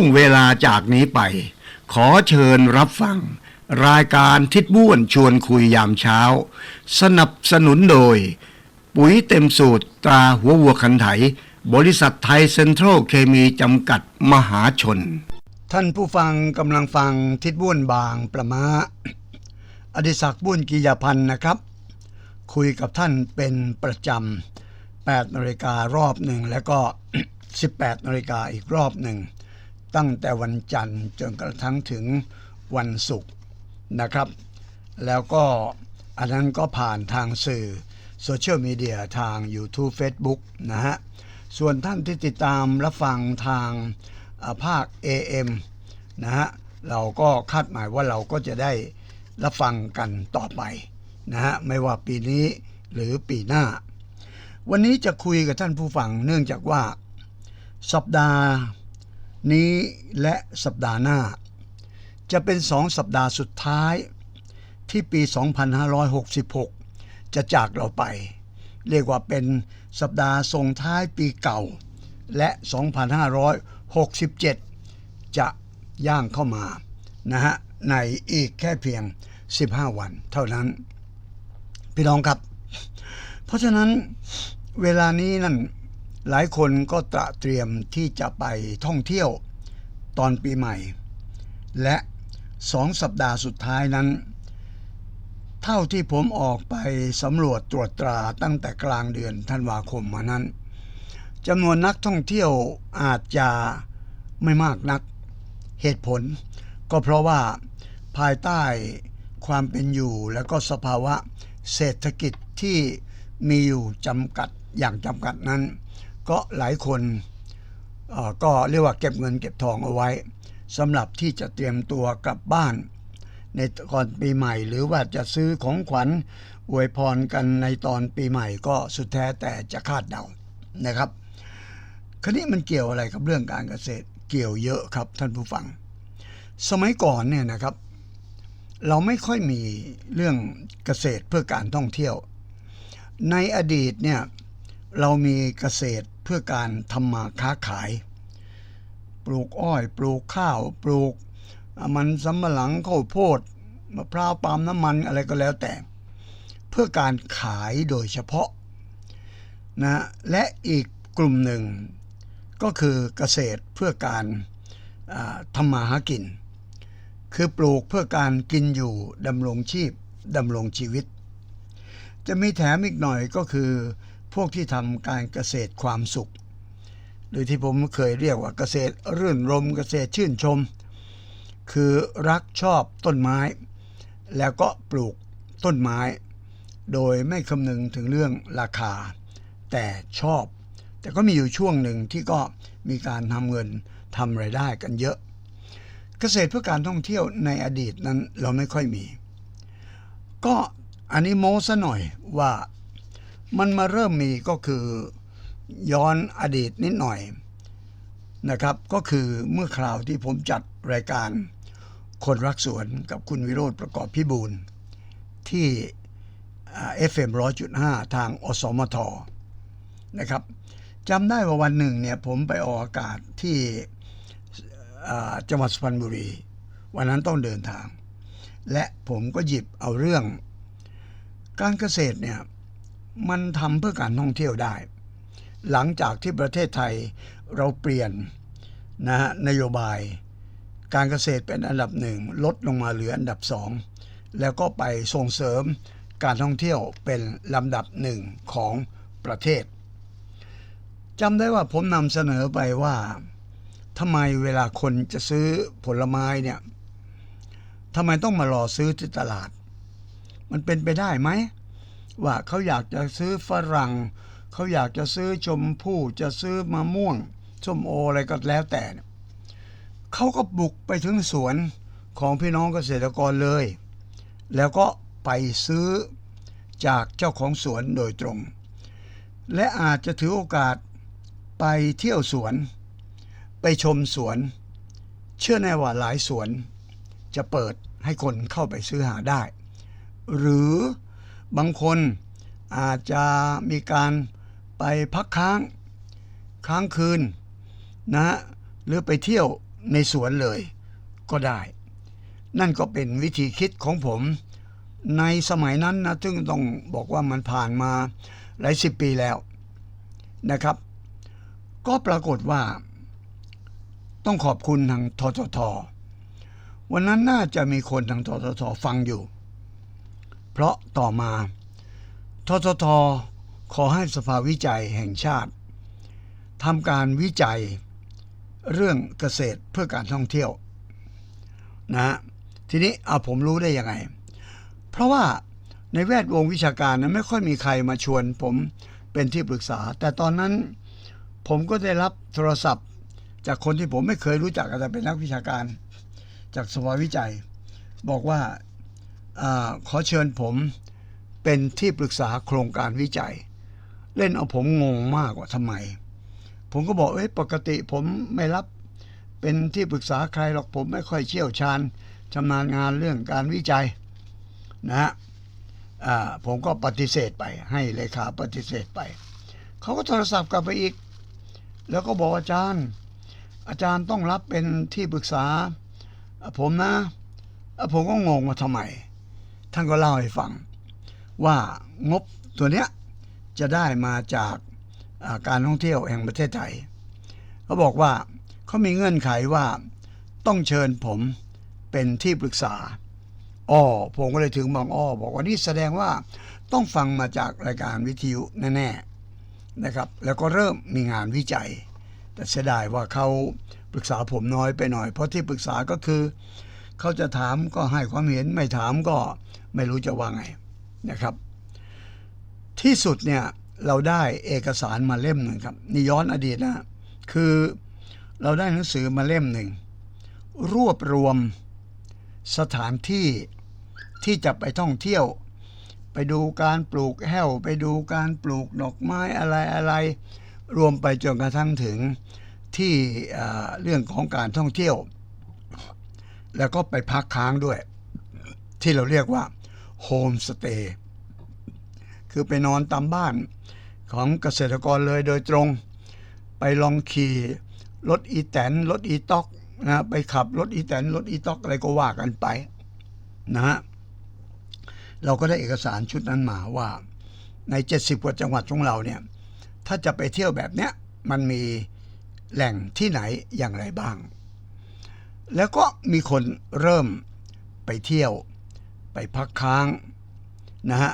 วงเวลาจากนี้ไป ขอเชิญรับฟัง รายการทิดบ้วนชวนคุยยามเช้า สนับสนุนโดย ปุ๋ยเต็มสูตรตราหัววัวคันไถ บริษัทไทยเซ็นทรัลเคมีจำกัดมหาชน ท่านผู้ฟังกำลังฟังทิดบ้วนบางประมาอดิศักดิ์บุญกิยาพันธ์นะครับ คุยกับท่านเป็นประจำ8นาฬิการอบหนึ่ง แล้วก็ 18นาฬิกาอีกรอบหนึ่ง ตั้งแต่วันจันทร์จนกระทั่งถึงวันศุกร์นะครับ แล้วก็อันนั้นก็ผ่านทางสื่อโซเชียลมีเดียทาง YouTube Facebook นะฮะ ส่วนท่านที่ติดตามรับฟังทางภาค AM นะฮะ เราก็คาดหมายว่าเราก็จะได้รับฟังกันต่อไปนะฮะ ไม่ว่าปีนี้หรือปีหน้า วันนี้จะคุยกับท่านผู้ฟังเนื่องจากว่าสัปดาห์ นี้และสัปดาห์หน้า จะเป็นสองสัปดาห์สุดท้ายที่ปี 2566 จะจากเราไป เรียกว่าเป็นสัปดาห์ส่งท้ายปีเก่า และ 2567 จะย่างเข้ามานะฮะในอีกแค่เพียง 15 วันเท่านั้น พี่น้องครับ เพราะฉะนั้นเวลานี้นั่น หลายคนก็ตระเตรียมที่จะไปท่องเที่ยวตอนปีใหม่ และสองสัปดาห์สุดท้ายนั้น เท่าที่ผมออกไปสำรวจตรวจตราตั้งแต่กลางเดือนธันวาคมมานั้นจำนวนนักท่องเที่ยวอาจจะไม่มากนัก เหตุผล ก็เพราะว่าภายใต้ความเป็นอยู่และก็สภาวะเศรษฐกิจที่มีอยู่จำกัดอย่างจำกัดนั้น ก็หลายคนก็เรียกว่าเก็บเงินเก็บทองเอาไว้สำหรับที่จะเตรียมตัวกลับบ้าน ในก่อนปีใหม่ หรือว่าจะซื้อของขวัญอวยพรกันในตอนปีใหม่ก็สุดแท้แต่จะคาดเดานะครับครนี้มันเกี่ยวอะไรกับเรื่องการเกษตรเกี่ยวเยอะครับท่านผู้ฟัง สมัยก่อนเนี่ยนะครับ เราไม่ค่อยมีเรื่องเกษตรเพื่อการท่องเที่ยว ในอดีตเนี่ยเรามีเกษตร พื่อการทำมาค้าขาย ปลูกอ้อย ปลูกข้าว ปลูกมันสำปะหลังข้าวโพดมะพร้าวปาล์มน้ำมันอะไรก็แล้วแต่ เพื่อการขายโดยเฉพาะนะและอีกกลุ่มหนึ่ง ก็คือเกษตรเพื่อการทำมาหากิน คือปลูกเพื่อการกินอยู่ดำรงชีพดำรงชีวิต จะมีแถมอีกหน่อยก็คือ พวกที่ทำการเกษตรความสุข หรือที่ผมเคยเรียกว่าเกษตรรื่นรมเกษตรชื่นชม คือรักชอบต้นไม้ แล้วก็ปลูกต้นไม้ โดยไม่คำนึงถึงเรื่องราคา แต่ชอบ แต่ก็มีอยู่ช่วงหนึ่งที่ก็มีการทำเงินทำไรายได้กันเยอะ เกษตรเพื่อการท่องเที่ยวในอดีตนั้นเราไม่ค่อยมี ก็อันนี้โม้ซะหน่อยว่า มันมาเริ่มมีก็คือย้อนอดีตนิดหน่อยนะครับ ก็คือเมื่อคราวที่ผมจัดรายการ คนรักสวนกับคุณวิโรธประกอบพิบูลที่เอฟเอ็มร้อยจุดห้าทางอสมทนะครับจำได้ว่าวันหนึ่งเนี่ยผมไปออกอากาศที่จังหวัดสุพรรณบุรี วันนั้นต้องเดินทาง และผมก็หยิบเอาเรื่องการเกษตรเนี่ย มันทำเพื่อการท่องเที่ยวได้ หลังจากที่ประเทศไทยเราเปลี่ยนนะฮะนโยบาย การเกษตรเป็นอันดับหนึ่งลดลงมาเหลืออันดับสองแล้วก็ไปส่งเสริมการท่องเที่ยวเป็นลำดับหนึ่งของประเทศจำได้ว่าผมนำเสนอไปว่าทำไมเวลาคนจะซื้อผลไม้เนี่ยทำไมต้องมารอซื้อที่ตลาด มันเป็นไปได้ไหม ว่าเขาอยากจะซื้อฝรั่ง เขาอยากจะซื้อชมพู่จะซื้อมะม่วงส้มโออะไรก็แล้วแต่เนี่ยเขาก็บุกไปถึงสวนของพี่น้องเกษตรกรเลย แล้วก็ไปซื้อจากเจ้าของสวนโดยตรง และอาจจะถือโอกาสไปเที่ยวสวน ไปชมสวน เชื่อแน่ว่าหลายสวนจะเปิดให้คนเข้าไปซื้อหาได้ หรือ บางคนอาจจะมีการไปพักค้าง ค้างคืนนะฮะหรือไปเที่ยวในสวนเลยก็ได้ นั่นก็เป็นวิธีคิดของผมในสมัยนั้นนะซึ่งต้องบอกว่ามันผ่านมาหลายสิบปีแล้วนะครับ ก็ปรากฏว่าต้องขอบคุณทางทททวันนั้นน่าจะมีคนทางทททฟังอยู่ เพราะต่อมาทททขอให้สภาวิจัยแห่งชาติทำการวิจัยเรื่องเกษตรเพื่อการท่องเที่ยวนะทีนี้เอาผมรู้ได้ยังไง เพราะว่าในแวดวงวิชาการนะไม่ค่อยมีใครมาชวนผมเป็นที่ปรึกษา แต่ตอนนั้นผมก็ได้รับโทรศัพท์ จากคนที่ผมไม่เคยรู้จักแต่เป็นนักวิชาการ จากสภาวิจัย บอกว่า อขอเชิญผมเป็นที่ปรึกษาโครงการวิจัย เล่นเอาผมงงมากว่าทำไม ผมก็บอกเอ้ยปกติผมไม่รับเป็นที่ปรึกษาใครหรอกผมไม่ค่อยเชี่ยวชาญชำนาญงานเรื่องการวิจัยนะฮะผมก็ปฏิเสธไป ให้เลขาปฏิเสธไป เขาก็โทรศัพท์กลับไปอีก แล้วก็บอกอาจารย์ อาจารย์ต้องรับเป็นที่ปรึกษา ผมนะ ผมก็งงว่าทำไม ท่านก็เล่าให้ฟัง ว่างบตัวเนี้ยจะได้มาจากาการท่องเที่ยวแห่งประเทศไทยเขาบอกว่าเขามีเงื่อนไขว่าต้องเชิญผมเป็นที่ปรึกษาอ้อผมก็เลยถึงบางอ้อบอกว่านี่แสดงว่าต้องฟังมาจากรายการวิทยุแน่ๆนะครับ แล้วก็เริ่มมีงานวิจัย แต่เสียดายว่าเขาปรึกษาผมน้อยไปหน่อย เพราะที่ปรึกษาก็คือ เขาจะถามก็ให้ความเห็นไม่ถามก็ ไม่รู้จะว่าไงนะครับ ที่สุดเนี่ยเราได้เอกสารมาเล่มหนึ่งครับนี่ย้อนอดีตนะคือเราได้หนังสือมาเล่มหนึ่งรวบรวมสถานที่ที่จะไปท่องเที่ยว ไปดูการปลูกแห้ว ไปดูการปลูกดอกไม้อะไรอะไร รวมไปจนกระทั่งถึงที่เอ่อเรื่องของการท่องเที่ยว แล้วก็ไปพักค้างด้วย ที่เราเรียกว่า โฮมสเตย์คือไปนอนตามบ้านของเกษตรกรเลยโดยตรง ไปลองขี่รถอีแตนรถอีต็อกนะไปขับรถอีแตนรถอีต็อกอะไรก็ว่ากันไปนะฮะเราก็ได้เอกสารชุดนั้นมาว่าใน 70 กว่าจังหวัดของเราเนี่ย ถ้าจะไปเที่ยวแบบเนี้ยมันมีแหล่งที่ไหนอย่างไรบ้าง แล้วก็มีคนเริ่มไปเที่ยว ไปพักค้างนะฮะ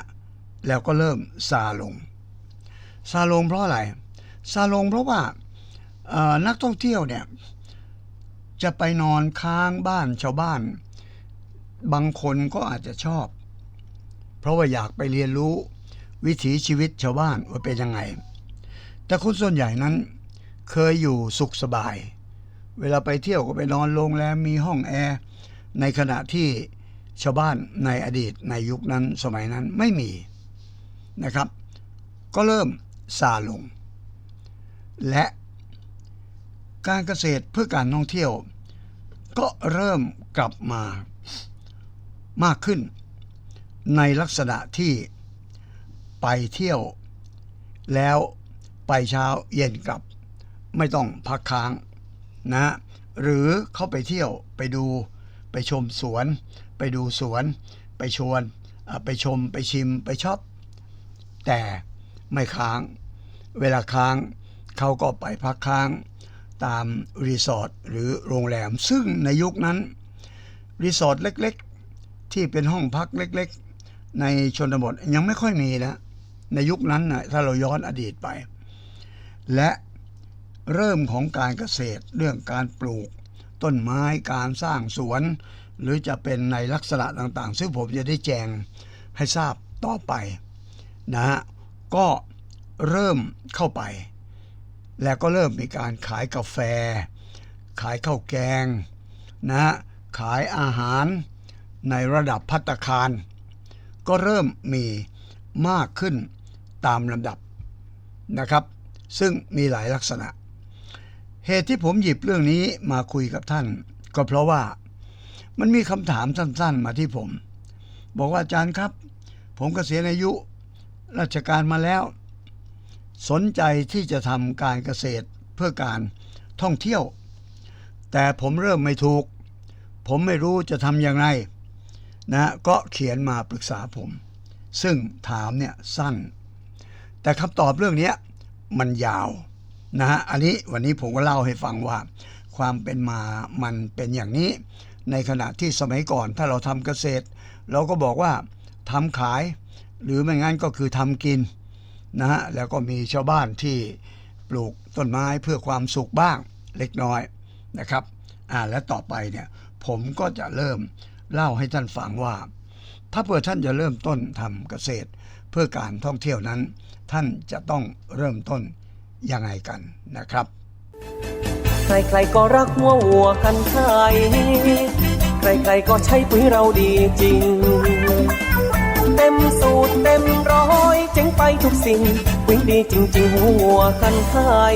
แล้วก็เริ่มซาลงซาลงเพราะอะไรซาลงเพราะว่านักท่องเที่ยวเนี่ยจะไปนอนค้างบ้านชาวบ้าน บางคนก็อาจจะชอบ เพราะว่าอยากไปเรียนรู้วิถีชีวิตชาวบ้านว่าเป็นยังไง แต่คนส่วนใหญ่นั้นเคยอยู่สุขสบาย เวลาไปเที่ยวก็ไปนอนโรงแรมมีห้องแอร์ในขณะที่ ชาวบ้านในอดีตในยุคนั้นสมัยนั้นไม่มีนะครับ ก็เริ่มซาลง และการเกษตรเพื่อการท่องเที่ยว ก็เริ่มกลับมามากขึ้น ในลักษณะที่ไปเที่ยว แล้วไปเช้าเย็นกลับ ไม่ต้องพักค้างนะ หรือเข้าไปเที่ยวไปดูไปชมสวน ไปดูสวน ไปชวน ไปชมไปชิมไปช็อปแต่ไม่ค้าง เวลาค้างเขาก็ไปพักค้างตามรีสอร์ทหรือโรงแรม ซึ่งในยุคนั้นรีสอร์ทเล็กๆ ที่เป็นห้องพักเล็กๆ ในชนบทยังไม่ค่อยมีนะในยุคนั้นนะถ้าเราย้อนอดีตไป และเริ่มของการเกษตรเรื่องการปลูก ต้นไม้การสร้างสวน หรือจะเป็นในลักษณะต่างๆ ซึ่งผมจะได้แจงให้ทราบต่อไปนะฮะก็เริ่มเข้าไป แล้วก็เริ่มมีการขายกาแฟ ขายข้าวแกงนะฮะขายอาหารในระดับพัตตาคาร ก็เริ่มมีมากขึ้นตามลำดับนะครับ ซึ่งมีหลายลักษณะ เหตุที่ผมหยิบเรื่องนี้มาคุยกับท่าน ก็เพราะว่ามันมีคำถามสั้นๆ มาที่ผม บอกว่าอาจารย์ครับ ผมเกษียณอายุ ราชการมาแล้ว สนใจที่จะทำการเกษตรเพื่อการท่องเที่ยว แต่ผมเริ่มไม่ถูก ผมไม่รู้จะทำอย่างไรนะก็เขียนมาปรึกษาผม ซึ่งถามเนี่ยสั้น แต่คำตอบเรื่องนี้มันยาว นะฮะอันนี้วันนี้ผมก็เล่าให้ฟังว่า ความเป็นมามันเป็นอย่างนี้ ในขณะที่สมัยก่อนถ้าเราทำเกษตร เราก็บอกว่าทำขาย หรือไม่งั้นก็คือทำกินนะฮะแล้วก็มีชาวบ้านที่ปลูกต้นไม้เพื่อความสุขบ้างเล็กน้อยนะครับอ่าและต่อไปเนี่ยผมก็จะเริ่มเล่าให้ท่านฟังว่า ถ้าเผื่อท่านจะเริ่มต้นทำเกษตร เพื่อการท่องเที่ยวนั้น ท่านจะต้องเริ่มต้น ยังไงกันนะครับ ใครๆก็รักหัววัวกันไทยใครๆก็ใช้ปุ๋ยเราดีจริง เต็มสูตรเต็มร้อยเจ๋งไปทุกสิ่งปุ๋ยดีจริง ๆ หัววัวกันไทย